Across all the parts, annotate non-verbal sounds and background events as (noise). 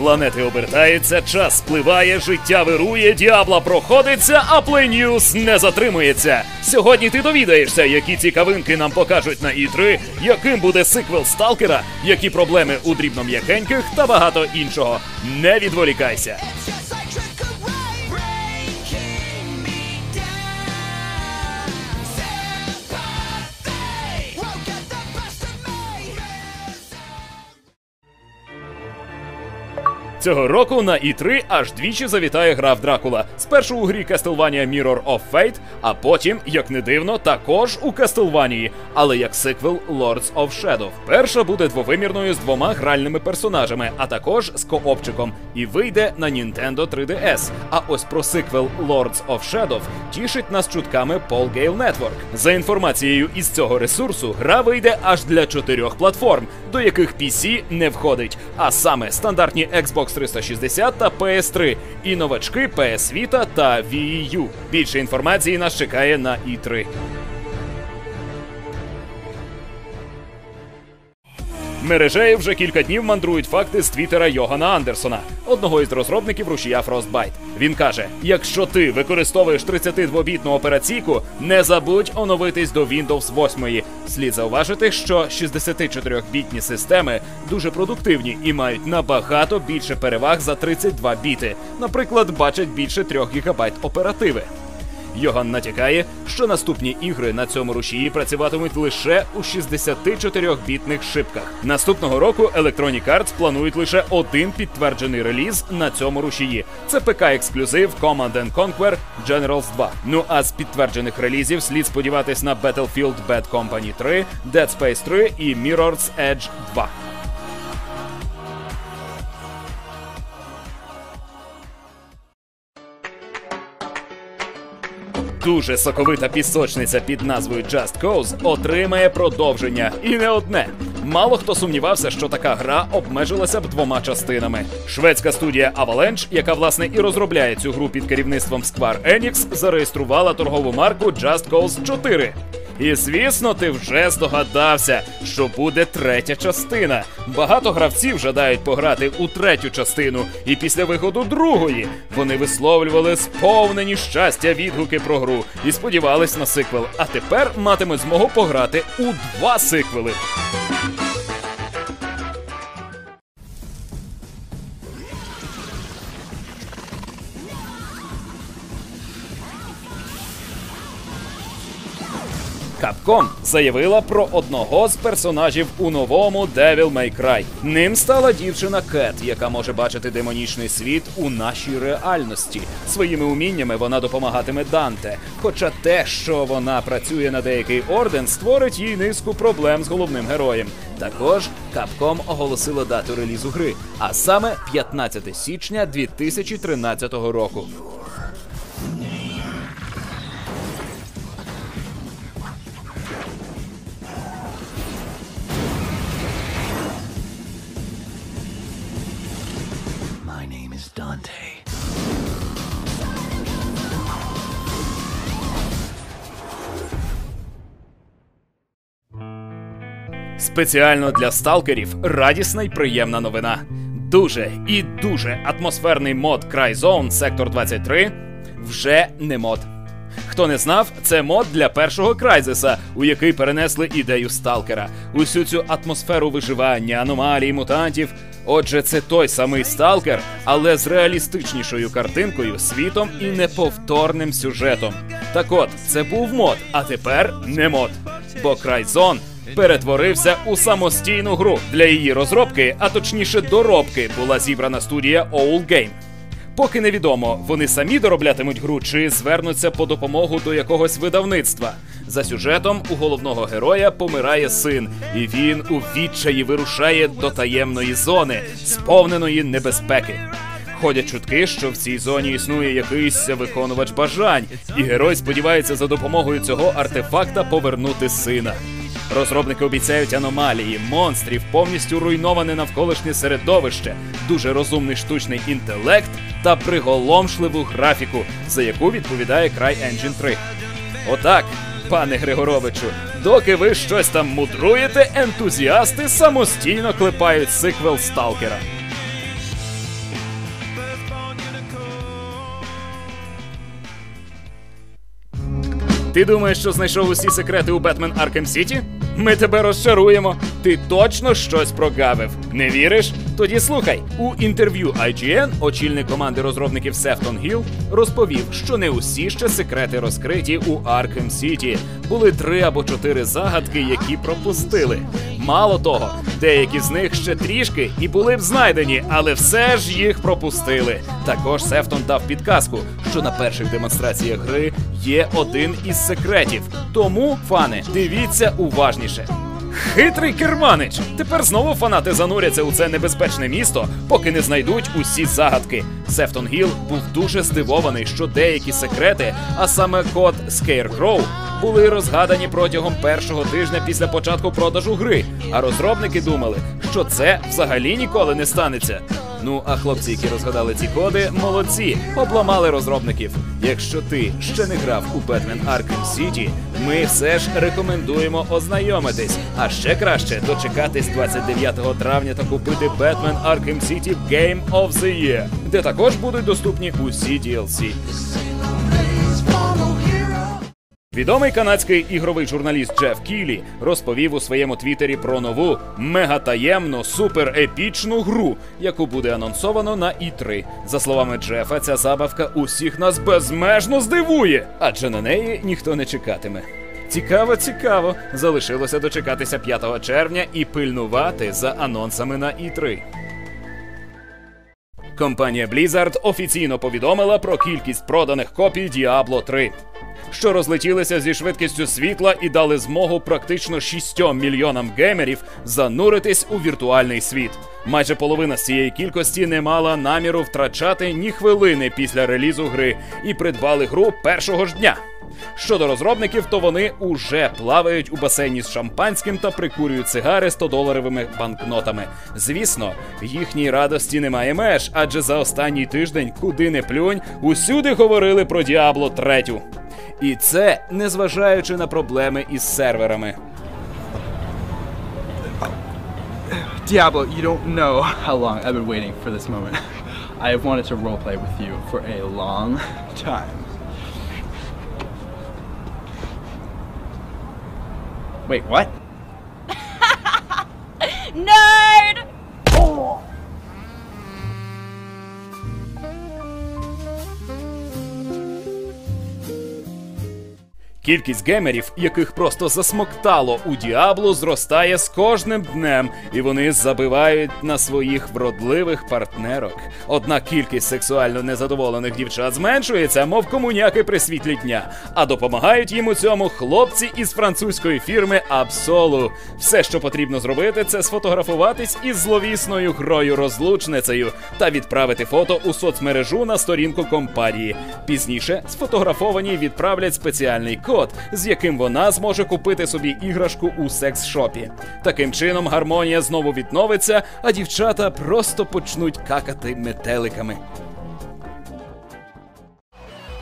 Планети обертаються, час спливає, життя вирує, діабла проходиться, а Плейньюз не затримується. Сьогодні ти довідаєшся, які цікавинки нам покажуть на І3, яким буде сиквел Сталкера, які проблеми у дрібном'якеньких та багато іншого. Не відволікайся. Цього року на І3 аж двічі завітає гра в Дракула. Спершу у грі Castlevania Mirror of Fate, а потім, як не дивно, також у Castlevania, але як сиквел Lords of Shadow. Перша буде двовимірною з двома гральними персонажами, а також з коопчиком, і вийде на Nintendo 3DS. А ось про сиквел Lords of Shadow тішить нас чутками Paul Gale Network. За інформацією із цього ресурсу, гра вийде аж для чотирьох платформ, до яких PC не входить, а саме стандартні Xbox 360 та PS3, і новачки PS Vita та Wii U. Більше інформації нас чекає на E3. Мережею вже кілька днів мандрують факти з твіттера Йогана Андерсона, одного із розробників рушія Frostbite. Він каже: якщо ти використовуєш 32-бітну операційку, не забудь оновитись до Windows 8. Слід зауважити, що 64-бітні системи дуже продуктивні і мають набагато більше переваг за 32 біти. Наприклад, бачать більше 3 ГБ оперативи. Йоган натякає, що наступні ігри на цьому рушії працюватимуть лише у 64-бітних шибках. Наступного року Electronic Arts планують лише один підтверджений реліз на цьому рушії. Це ПК ексклюзив Command Conquer Generals 2. Ну а з підтверджених релізів слід сподіватись на Battlefield Bad Company 3, Dead Space 3 і Mirror's Edge 2. Дуже соковита пісочниця під назвою Just Cause отримає продовження. І не одне. Мало хто сумнівався, що така гра обмежилася б двома частинами. Шведська студія Avalanche, яка власне і розробляє цю гру під керівництвом Square Enix, зареєструвала торгову марку Just Cause 4. І звісно, ти вже здогадався, що буде третя частина. Багато гравців жадають пограти у третю частину, і після виходу другої вони висловлювали сповнені щастя відгуки про гру і сподівались на сиквел. А тепер матиме змогу пограти у два сиквели. Capcom заявила про одного з персонажів у новому Devil May Cry. Ним стала дівчина Кет, яка може бачити демонічний світ у нашій реальності. Своїми уміннями вона допомагатиме Данте. Хоча те, що вона працює на деякий орден, створить їй низку проблем з головним героєм. Також Capcom оголосила дату релізу гри, а саме 15 січня 2013 року. Спеціально для сталкерів радісна й приємна новина. Дуже і дуже атмосферний мод CryZone Сектор 23 вже не мод. Хто не знав, це мод для першого Крайзеса, у який перенесли ідею сталкера. Усю цю атмосферу виживання, аномалій, мутантів. Отже, це той самий сталкер, але з реалістичнішою картинкою, світом і неповторним сюжетом. Так от, це був мод, а тепер не мод. Бо CryZone перетворився у самостійну гру. Для її розробки, а точніше доробки, була зібрана студія Owl Game. Поки невідомо, вони самі дороблятимуть гру чи звернуться по допомогу до якогось видавництва. За сюжетом у головного героя помирає син, і він у відчаї вирушає до таємної зони, сповненої небезпеки. Ходять чутки, що в цій зоні існує якийсь виконувач бажань, і герой сподівається за допомогою цього артефакта повернути сина. Розробники обіцяють аномалії, монстрів, повністю руйноване навколишнє середовище, дуже розумний штучний інтелект та приголомшливу графіку, за яку відповідає край CryEngine 3. Отак, пане Григоровичу, доки ви щось там мудруєте, ентузіасти самостійно клепають сиквел Сталкера. Ти думаєш, що знайшов усі секрети у Бетмен Arkham City? Ми тебе розчаруємо. Ти точно щось прогавив. Не віриш? Тоді слухай. У інтерв'ю IGN очільник команди розробників Сефтон Гіл розповів, що не усі ще секрети розкриті у Arkham City. Були три або чотири загадки, які пропустили. Мало того, деякі з них ще трішки і були б знайдені, але все ж їх пропустили. Також Сефтон дав підказку, що на перших демонстраціях гри є один із секретів. Тому, фани, дивіться уважніше. Хитрий керманич! Тепер знову фанати зануряться у це небезпечне місто, поки не знайдуть усі загадки. Сефтон Гіл був дуже здивований, що деякі секрети, а саме код Scarecrow, були розгадані протягом першого тижня після початку продажу гри. А розробники думали, що це взагалі ніколи не станеться. Ну а хлопці, які розгадали ці коди, молодці, обламали розробників. Якщо ти ще не грав у Batman Arkham City, ми все ж рекомендуємо ознайомитись. А ще краще дочекатись 29 травня та купити Batman Arkham City Game of the Year, де також будуть доступні усі DLC. Відомий канадський ігровий журналіст Джеф Кілі розповів у своєму твіттері про нову мегатаємну суперепічну гру, яку буде анонсовано на І3. За словами Джефа, ця забавка усіх нас безмежно здивує, адже на неї ніхто не чекатиме. Цікаво, цікаво. Залишилося дочекатися 5 червня і пильнувати за анонсами на І3. Компанія Blizzard офіційно повідомила про кількість проданих копій Diablo 3, що розлетілися зі швидкістю світла і дали змогу практично 6 мільйонам геймерів зануритись у віртуальний світ. Майже половина з цієї кількості не мала наміру втрачати ні хвилини після релізу гри і придбали гру першого ж дня. Щодо розробників, то вони уже плавають у басейні з шампанським та прикурюють цигари 100-доларовими банкнотами. Звісно, їхній радості немає меж, адже за останній тиждень, куди не плюнь, усюди говорили про Діабло 3. І це незважаючи на проблеми із серверами. Diablo, you don't know how long I've been waiting for this moment. (laughs) I have wanted to roleplay with you for a long time. Wait, what? Кількість геймерів, яких просто засмоктало у Діабло, зростає з кожним днем, і вони забивають на своїх вродливих партнерок. Однак кількість сексуально незадоволених дівчат зменшується, мов комуняки при світлі дня. А допомагають їм у цьому хлопці із французької фірми Absolu. Все, що потрібно зробити, це сфотографуватись із зловісною грою розлучницею та відправити фото у соцмережу на сторінку компанії. Пізніше сфотографовані відправлять спеціальний код, з яким вона зможе купити собі іграшку у секс-шопі. Таким чином гармонія знову відновиться, а дівчата просто почнуть какати метеликами.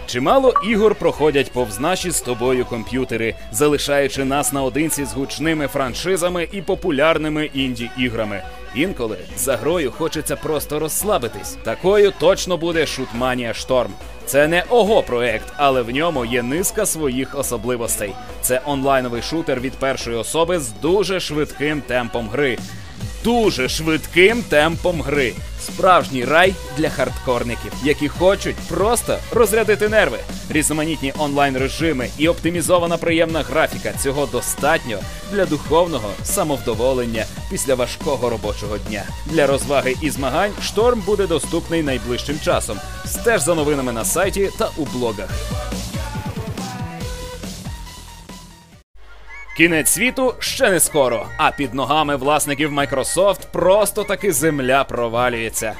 Чимало ігор проходять повз наші з тобою комп'ютери, залишаючи нас наодинці з гучними франшизами і популярними інді-іграми. Інколи за грою хочеться просто розслабитись. Такою точно буде Шутманія Шторм. Це не ого проект, але в ньому є низка своїх особливостей. Це онлайновий шутер від першої особи з дуже швидким темпом гри. Дуже швидким темпом гри. Справжній рай для хардкорників, які хочуть просто розрядити нерви. Різноманітні онлайн режими і оптимізована приємна графіка цього достатньо для духовного самовдоволення після важкого робочого дня. Для розваги і змагань шторм буде доступний найближчим часом. Стеж за новинами на сайті та у блогах. Кінець світу ще не скоро, а під ногами власників Microsoft просто таки земля провалюється.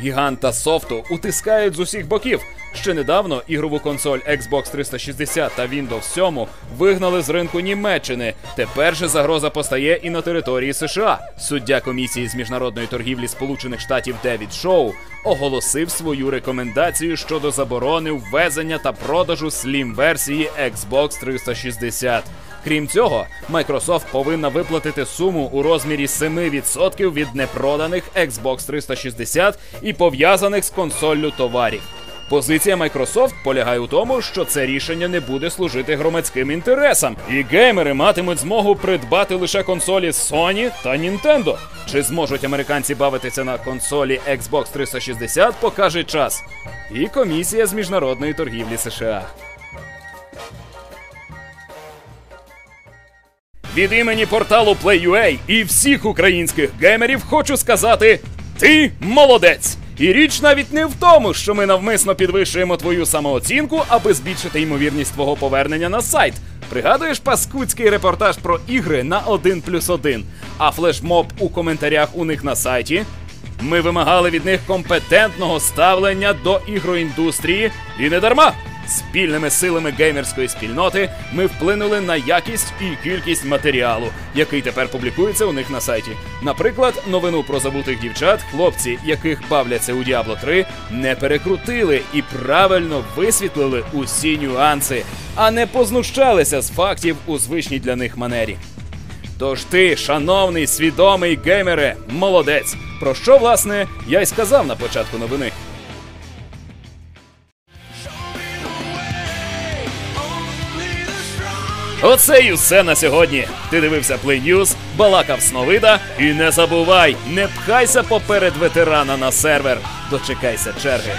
Гіганта софту утискають з усіх боків. Ще недавно ігрову консоль Xbox 360 та Windows 7 вигнали з ринку Німеччини. Тепер же загроза постає і на території США. Суддя комісії з міжнародної торгівлі Сполучених Штатів Девід Шоу оголосив свою рекомендацію щодо заборони ввезення та продажу Slim версії Xbox 360. Крім цього, Microsoft повинна виплатити суму у розмірі 7% від непроданих Xbox 360 і пов'язаних з консоллю товарів. Позиція Microsoft полягає у тому, що це рішення не буде служити громадським інтересам, і геймери матимуть змогу придбати лише консолі Sony та Nintendo. Чи зможуть американці бавитися на консолі Xbox 360, покаже час. І комісія з міжнародної торгівлі США. Від імені порталу Play.ua і всіх українських геймерів хочу сказати: ти молодець! І річ навіть не в тому, що ми навмисно підвищуємо твою самооцінку, аби збільшити ймовірність твого повернення на сайт. Пригадуєш паскудський репортаж про ігри на 1 плюс 1, а флешмоб у коментарях у них на сайті? Ми вимагали від них компетентного ставлення до ігроіндустрії і не дарма. Спільними силами геймерської спільноти ми вплинули на якість і кількість матеріалу, який тепер публікується у них на сайті. Наприклад, новину про забутих дівчат, хлопці, яких бавляться у Diablo 3, не перекрутили і правильно висвітлили усі нюанси, а не познущалися з фактів у звичній для них манері. Тож ти, шановний свідомий геймере, молодець. Про що, власне, я й сказав на початку новини. Оце і все на сьогодні. Ти дивився Play News, балакав Сновида. І не забувай, не пхайся поперед ветерана на сервер. Дочекайся черги.